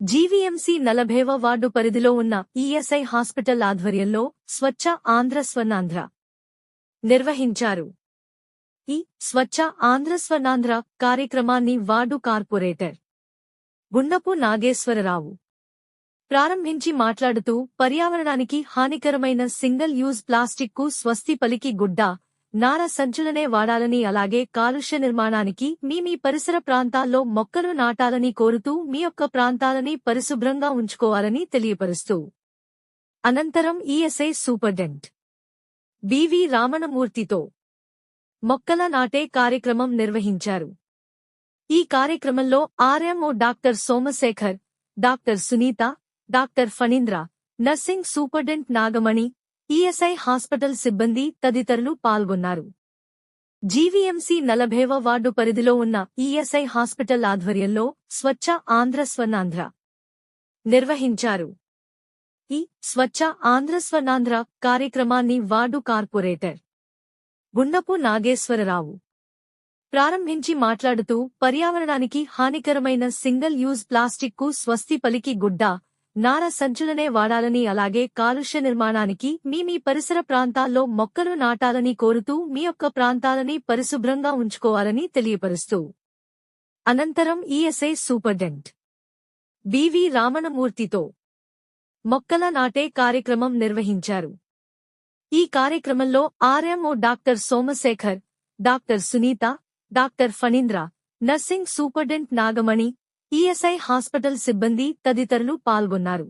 GVMC నలభైవ ward పరిధిలో ఉన్న ఈఎస్ఐ హాస్పిటల్ ఆధ్వర్యంలో స్వచ్ఛ ఆంధ్ర స్వర్ణాంధ్ర నిర్వహించారు. ఈ స్వచ్ఛ ఆంధ్ర స్వర్ణాంధ్ర కార్యక్రమాన్ని వార్డు కార్పొరేటర్ గుండపు నాగేశ్వరరావు ప్రారంభించి మాట్లాడుతూ పర్యావరణానికి హానికరమైన సింగిల్ యూజ్ ప్లాస్టిక్కు స్వస్తి పలికి గుడ్డ నార సంచులనే వాడాలని అలాగే కాలుష్య నిర్మాణానికి మీ మీ పరిసర ప్రాంతాల్లో మొక్కలు నాటాలని కోరుతూ మీ యొక్క ప్రాంతాలని పరిశుభ్రంగా ఉంచుకోవాలని తెలియపరుస్తూ. అనంతరం ఈఎస్ఐ సూపర్డెంట్ బివి రామణమూర్తితో మొక్కల నాటే కార్యక్రమం నిర్వహించారు. ఈ కార్యక్రమంలో RMO doctor Somasekhar doctor Sunitha doctor Phanindra nursing superintendent Nagamani ESI hospital సిబ్బంది తదితరులు పాల్గొన్నారు. జీవీఎంసీ నలభైవ వార్డు పరిధిలో ఉన్న ఈఎస్ఐ హాస్పిటల్ ఆధ్వర్యంలో స్వచ్ఛ ఆంధ్ర స్వర్ణాంధ్ర నిర్వహించారు. ఈ స్వచ్ఛ ఆంధ్ర స్వర్ణాంధ్ర కార్యక్రమాన్ని వార్డు కార్పొరేటర్ గుండపు నాగేశ్వరరావు ప్రారంభించి మాట్లాడుతూ పర్యావరణానికి హానికరమైన సింగిల్ యూజ్ ప్లాస్టిక్కు స్వస్తి పలికి గుడ్డ నార సంచులనే వాడాలని అలాగే కాలుష్య నిర్మాణానికి మీ మీ పరిసర ప్రాంతాల్లో మొక్కలు నాటాలని కోరుతూ మీ యొక్క ప్రాంతాలని పరిశుభ్రంగా ఉంచుకోవాలని తెలియపరుస్తూ. అనంతరం ఈఎస్ఐ సూపర్డెంట్ బివి రామణమూర్తితో మొక్కల నాటే కార్యక్రమం నిర్వహించారు. ఈ కార్యక్రమంలో RMO doctor Somasekhar doctor Sunitha doctor Phanindra nursing superintendent Nagamani ESI hospital సిబ్బంది తదితరులు పాల్గొన్నారు.